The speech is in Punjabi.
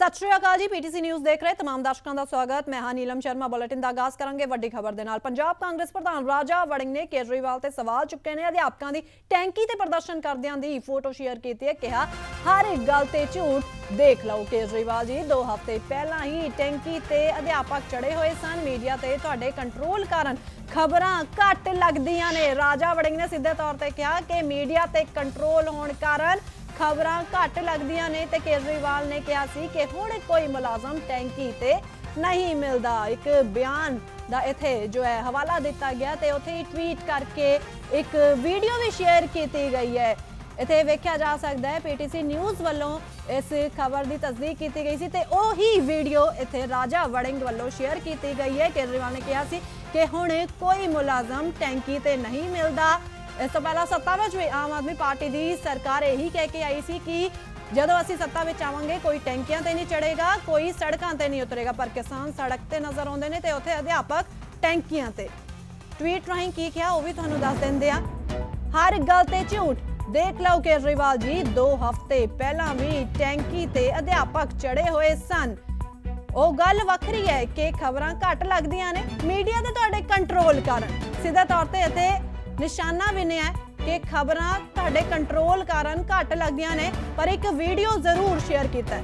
ਸਤਿ ਸ਼੍ਰੀ ਅਕਾਲ ਜੀ, ਪੀਟੀਸੀ ਨਿਊਜ਼ ਦੇਖ ਰਹੇ ਤਮਾਮ ਦਰਸ਼ਕਾਂ ਦਾ ਸਵਾਗਤ। ਮੈਂ ਹਾਂ ਨੀਲਮ ਸ਼ਰਮਾ, ਬੁਲੇਟਿਨ ਦਾ ਆਗਾਜ਼ ਕਰਾਂਗੇ ਵੱਡੀ ਖਬਰ ਦੇ ਨਾਲ। ਪੰਜਾਬ ਕਾਂਗਰਸ ਪ੍ਰਧਾਨ ਰਾਜਾ ਵੜਿੰਗ ਨੇ ਕੇਜਰੀਵਾਲ ਤੇ ਸਵਾਲ ਚੁੱਕੇ ਨੇ। ਅਧਿਆਪਕਾਂ ਦੀ ਟੈਂਕੀ ਤੇ ਪ੍ਰਦਰਸ਼ਨ ਕਰਦਿਆਂ ਦੀ ਫੋਟੋ ਸ਼ੇਅਰ ਕੀਤੀ ਹੈ। ਕਿਹਾ, ਹਰ ਇੱਕ ਗੱਲ ਤੇ ਝੂਠ ਦੇਖ ਲਓ ਕੇਜਰੀਵਾਲ ਜੀ। ਦੋ ਹਫ਼ਤੇ ਪਹਿਲਾਂ ਹੀ ਟੈਂਕੀ ਤੇ ਅਧਿਆਪਕ ਚੜੇ ਹੋਏ ਸਨ। ਮੀਡੀਆ ਤੇ ਤੁਹਾਡੇ ਕੰਟਰੋਲ ਕਾਰਨ ਖਬਰਾਂ ਘੱਟ ਲੱਗਦੀਆਂ ਨੇ। ਰਾਜਾ ਵੜਿੰਗ ਨੇ ਸਿੱਧੇ ਤੌਰ ਤੇ ਕਿਹਾ ਕਿ ਮੀਡੀਆ ਤੇ ਕੰਟਰੋਲ ਹੋਣ ਕਾਰਨ ਖਬਰਾਂ ਘੱਟ ਲੱਗਦੀਆਂ ਨੇ ਤੇ ਕੇਜਰੀਵਾਲ ਨੇ ਕਿਹਾ ਸੀ ਕਿ ਹੁਣ ਕੋਈ ਮੁਲਾਜ਼ਮ ਟੈਂਕੀ ਤੇ ਨਹੀਂ ਮਿਲਦਾ। ਇੱਕ ਬਿਆਨ ਦਾ ਇੱਥੇ ਜੋ ਹੈ ਹਵਾਲਾ ਦਿੱਤਾ ਗਿਆ ਤੇ ਉੱਥੇ ਹੀ ਟਵੀਟ ਕਰਕੇ ਇੱਕ ਵੀਡੀਓ ਵੀ ਸ਼ੇਅਰ ਕੀਤੀ ਗਈ ਹੈ। ਇੱਥੇ ਵੇਖਿਆ ਜਾ ਸਕਦਾ ਹੈ ਪੀਟੀਸੀ ਨਿਊਜ਼ ਵੱਲੋਂ ਇਸ ਖਬਰ ਦੀ ਤਸਦੀਕ ਕੀਤੀ ਗਈ ਸੀ ਤੇ ਉਹੀ ਵੀਡੀਓ ਇੱਥੇ ਰਾਜਾ ਵੜਿੰਗ ਵੱਲੋਂ ਸ਼ੇਅਰ ਕੀਤੀ ਗਈ ਹੈ। ਕੇਜਰੀਵਾਲ ਨੇ ਕਿਹਾ ਸੀ ਕਿ ਹੁਣ ਕੋਈ ਮੁਲਾਜ਼ਮ ਟੈਂਕੀ ਤੇ ਨਹੀਂ ਮਿਲਦਾ। ਇਸ ਤੋਂ ਪਹਿਲਾਂ ਸੱਤਾ ਵਿੱਚ ਵੀ ਆਮ ਆਦਮੀ ਪਾਰਟੀ ਦੀ ਸਰਕਾਰ ਇਹੀ ਕਹਿ ਕੇ ਆਈ ਸੀ ਕਿ ਜਦੋਂ ਅਸੀਂ ਸੱਤਾ ਵਿੱਚ ਆਵਾਂਗੇ, ਕੋਈ ਟੈਂਕੀਆਂ ਤੇ ਨਹੀਂ ਚੜੇਗਾ ਕੋਈ ਸੜਕਾਂ ਤੇ ਨਹੀਂ ਉਤਰੇਗਾ, ਪਰ ਕਿਸਾਨ ਸੜਕ ਤੇ ਨਜ਼ਰ ਆਉਂਦੇ ਨੇ ਤੇ ਉੱਥੇ ਅਧਿਆਪਕ ਟੈਂਕੀਆਂ ਤੇ। ਟਵੀਟ ਰਾਹੀਂ ਕੀ ਕਿਹਾ ਉਹ ਵੀ ਤੁਹਾਨੂੰ ਦੱਸ ਦਿੰਦੇ ਆ। ਹਰ ਗੱਲ ਤੇ ਝੂਠ। ਦੇਖ ਲਓ ਕੇਜਰੀਵਾਲ ਜੀ 2 ਹਫ਼ਤੇ ਪਹਿਲਾਂ ਵੀ ਟੈਂਕੀ ਤੇ ਅਧਿਆਪਕ ਚੜੇ ਹੋਏ ਸਨ। ਉਹ ਗੱਲ ਵੱਖਰੀ ਹੈ ਕਿ ਖਬਰਾਂ ਘੱਟ ਲੱਗਦੀਆਂ ਨੇ। ਮੀਡੀਆ ਦੇ ਤੁਹਾਡੇ ਕੰਟਰੋਲ ਕਾਰਨ। ਸਿੱਧਾ ਤੌਰ ਤੇ ਇੱਥੇ ਨਿਸ਼ਾਨਾ ਵਿਨਿਆ ਕਿ ਖਬਰਾਂ ਤੁਹਾਡੇ ਕੰਟਰੋਲ ਕਾਰਨ ਘੱਟ ਲੱਗਦੀਆਂ ਨੇ, ਪਰ ਇੱਕ ਵੀਡੀਓ ਜ਼ਰੂਰ ਸ਼ੇਅਰ ਕੀਤਾ